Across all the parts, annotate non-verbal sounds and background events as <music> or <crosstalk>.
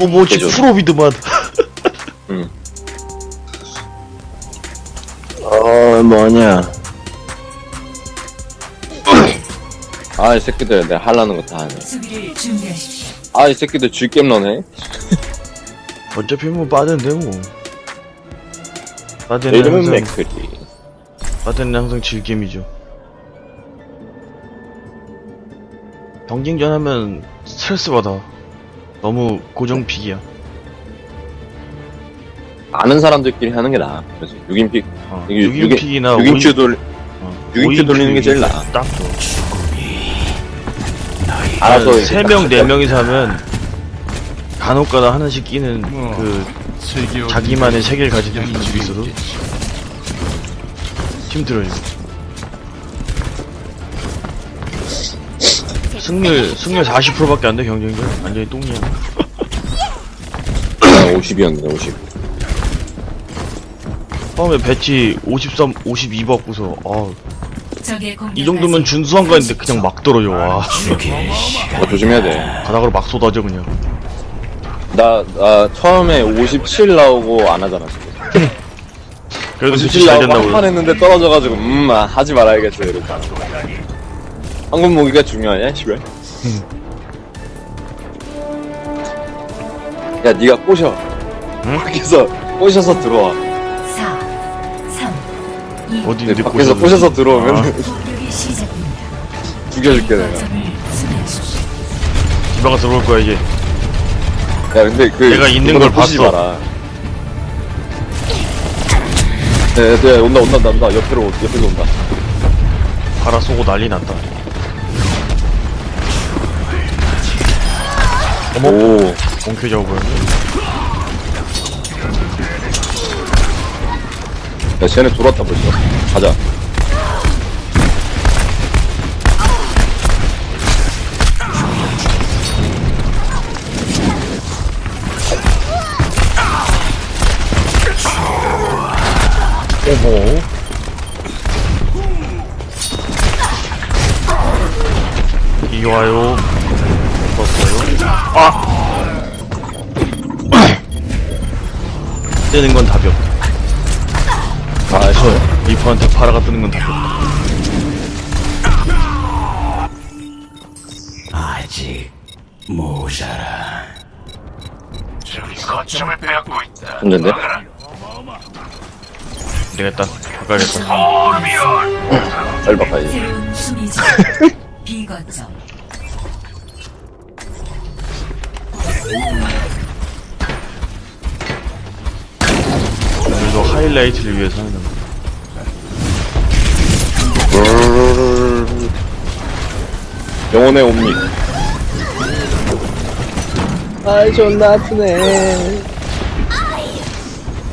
오버워치 그죠. 프로비드만 응. 어, 뭐냐. 아, 이 새끼들, 내가 하려는 거 다 하네. 수비를 준비하십시오. 아, 이 새끼들 쥐겜러네. 어차피 뭐뭐내 빠데는 이름은 항상 맥크리. 빠데는 항상 질겜이죠 경쟁전 하면 스트레스 받아 너무 고정픽이야 아는 사람들끼리 하는 게 나아. 그래서 6인픽, 어, 이게 6인픽이나 6인큐 돌, 어, 6인큐 돌리는 게 제일 나아. 딱 좋아 알아서. 이렇게 3명, 딱 4명이서 하면 간혹가다 하나씩 끼는 그 자기만의 세계를 가진 분들이 있어도 힘들어요. 승률 승률 40%밖에 안 돼 경쟁전 완전히 똥이야. 50이었는데, 50. 처음에 배치 53, 52 받고서 아, 이 정도면 준수한가했는데 그냥 막 떨어져 와. 어, 조심해야 돼. 바닥으로 막 쏟아져 그냥. 나, 나 처음에 57 나오고 안 하잖아, 지금. 그래도 배치 57 잘 나오고 된다고. 한판 했는데 떨어져가지고, 음, 아, 하지 말아야겠어, 이렇게. 한국 무기가 중요하냐, 씨발? 야, 니가 꼬셔. 응? 밖에서 꼬셔서 들어와. 4, 3, 2, 어디 네, 근데 밖에서 꼬셔서- 꼬셔서 들어오면 아, 공격이 시작됩니다. 죽여줄게, 내가. 점을 수비하십시오. 집에 들어올 거야 이제. 야, 근데 그. 내가 있는 그거는 걸 부시지 봤어. 마라. 네, 네, 온다, 온다, 온다, 온다. 옆으로, 옆으로 온다. 갈아 쏘고 난리 났다. 어머, 오. 공표 잡아버렸네. 야, 쟤네 돌았다, 벌써. 가자. 아! 뜨는 건 답이 없다. 아, 저. 리퍼한테 파라가 뜨는 건 답이 없다. 아직 모자라. 저기 거점을 빼앗고 있다. 혼잔데? 되겠다. 바꿔야겠다. 빨리 바꿔야지. 새로운. <laughs> 비거점. 오늘도 하이라이트를 위해서 하는 거. 영혼의 옴닉. 아이, 존나 아프네.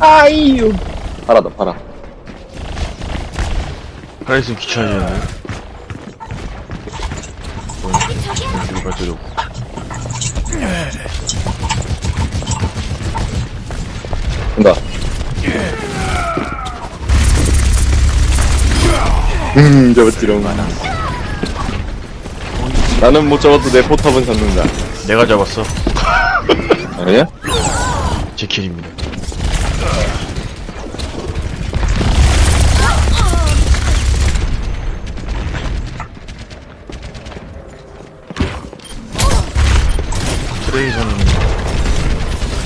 아이유. 팔아다, 팔아. 하라 있으면 귀찮아지는데. 이거 가지고. 온다. 음, 잡았지롱. 나는 못 잡아도 내 포탑은 잡는다. 내가 잡았어. 아니야? 제 킬입니다. 트레이서는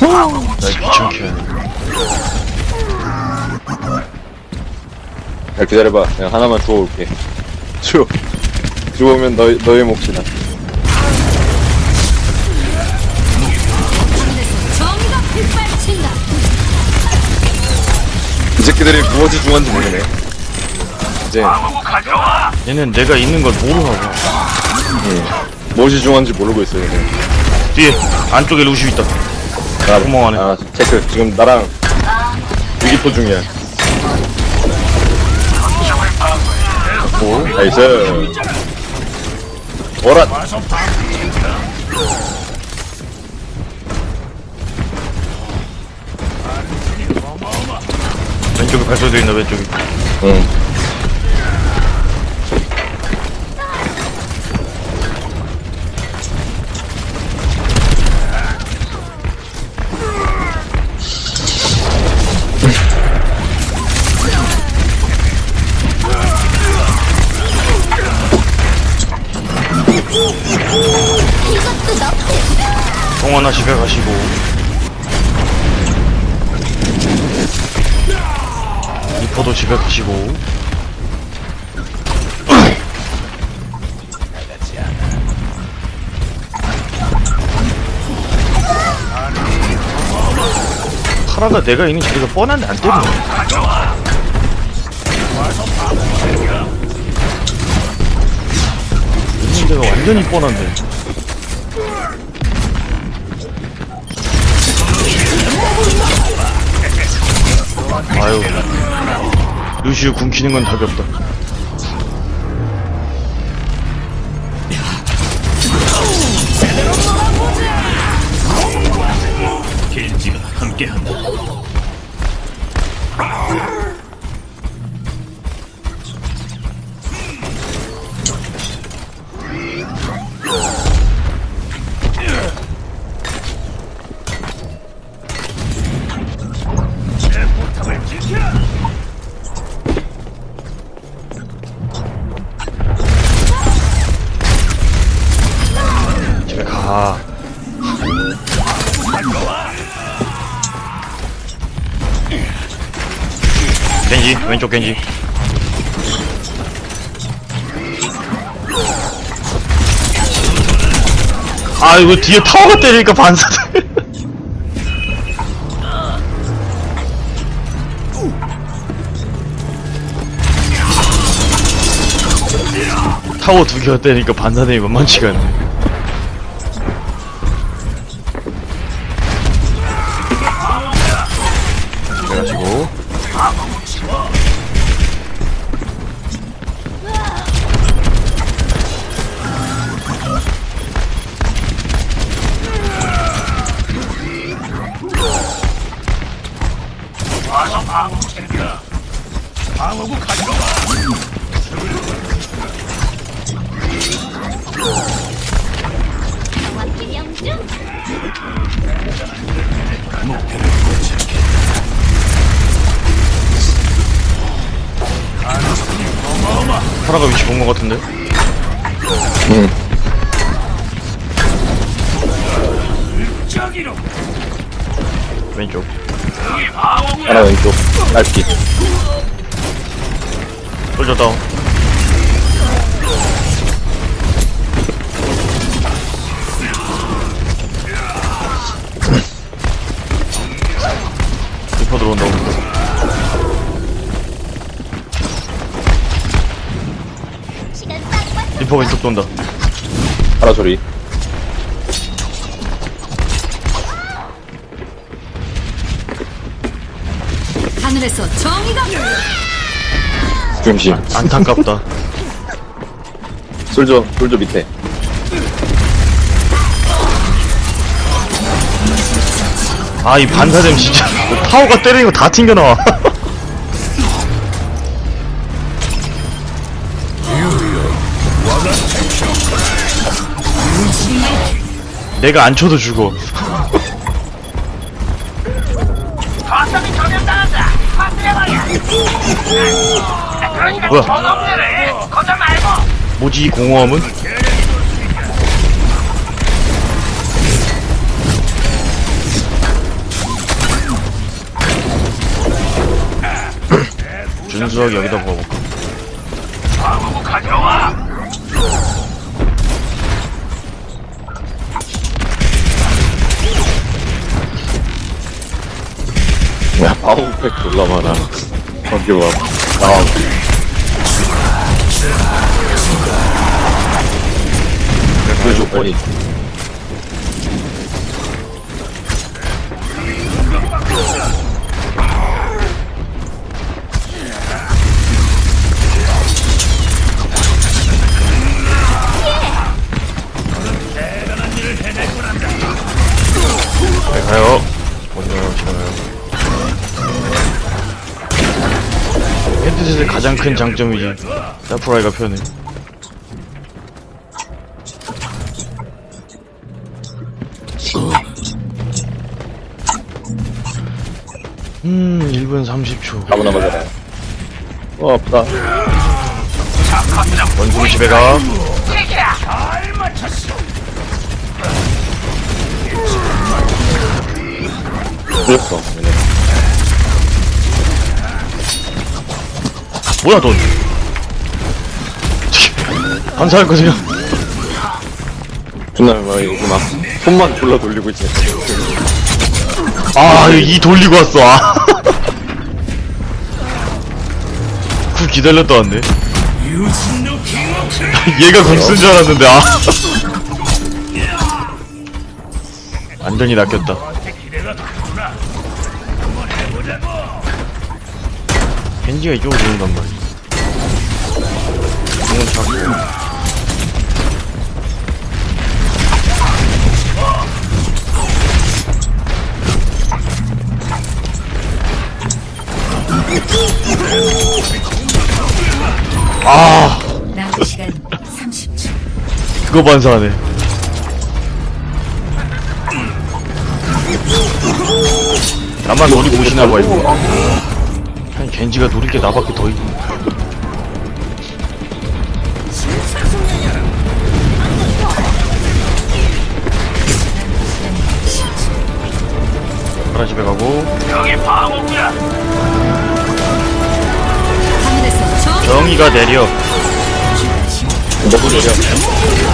날 귀찮게 하네. 야, 기다려봐. 내가 하나만 주워올게. 주, 주우면 너, 너의 몫이다. 정의가. 이 새끼들이 무엇이 중요한지 모르네. 이제, 얘는 내가 있는 걸 모르나 봐. 무엇이 중요한지 모르고 있어, 얘네. 뒤에 안쪽에 루시 있다. 나, 구멍 안에. 아, 체크. 지금 나랑 위기포 중이야. 오, 나이스. 오라. 왼쪽에 발소리 있나 왼쪽에. 응. 집에 가시고. 파라가 내가 있는 자리가 뻔한데 안 때리네 있는 데가 완전히 뻔한데 루시우 굶기는 건 답이 없다 왼쪽 겐지. 아 이거 뒤에 타워가 때리니까 반사돼. <laughs> 타워 두 개가 때리니까 반사되기 만만치가 않네 파라가 위치 본 것 같은데 응. 저기로. 왼쪽 하나 왼쪽. 딸피. 솔져 다운 리퍼 들어온다 리퍼 왼쪽 돈다 하나 소리. 하늘에서 정의가 중심. 안타깝다 솔저, 솔저 밑에. 아 이 반사됨 진짜 타워가 때리는 거 다 튕겨나와 내가 안 쳐도 죽어 거점이 점령당한다. 파트레버야. 그러니까 뭐야? 저놈들을 거절 말고. 뭐지 이 공허함은? 준수하게 여기다 먹어볼까 가져와. 야, 파워팩 졸라 많아. 거기 봐. 아, 그래줘, 빨 큰 장점이지 사프라이가 편해 음 1분 30초 아무나 맞아라. 어, 아프다. 원숭이 집에 가잘 맞췄어. 뭐야 넌? 반사할 거세요 존나 막 여기 막 손만 졸라 돌리고 있지. 아이 돌리고 왔어. 아. 구 기다렸다 왔네. <laughs> 얘가 궁쓴 줄 알았는데 아. 완전히 낚였다 겐지가 이쪽으로 오는단 말이야. 공은 잡고 아! 남은 시간 30초. 그거 반사하네. 나만 노리고 오시나봐 이거 겐지가 노릴 게 나밖에 더 있네 파라 집에 가고 여기 방어구야. 정 정의가 내려 너무 느려.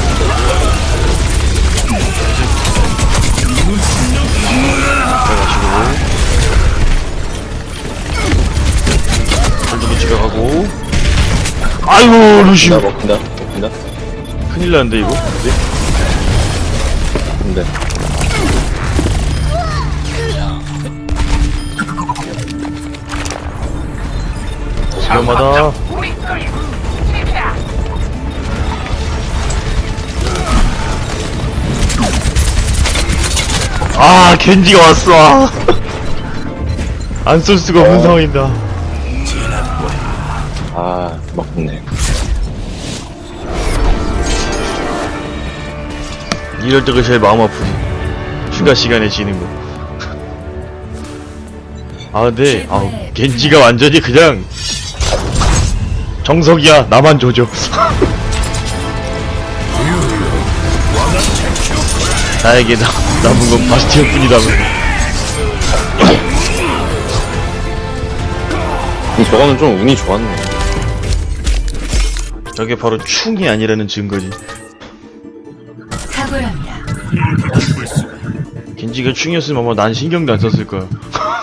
가고 아이고 루시 나 먹힌다. 먹힌다. 큰일 났는데 이거 근데. 위험하다 우리 거리. 실패야. 아 겐지가 왔어 <laughs> 안 쏠 수가 없는 상황이다 아, 먹혔네. 이럴 때가 제일 마음 아프지 추가 시간에 지는 거. 아 근데 아 겐지가 완전히 그냥 정석이야 나만 조져. <laughs> 나에게 나, 남은 건 바스티온 뿐이다며. 근데 저거는 좀 운이 좋았네. 저게 바로 충이 아니라는 증거지. 각오합니다. 겐지가 충이었으면 아마 난 신경도 안 썼을 거야. <laughs>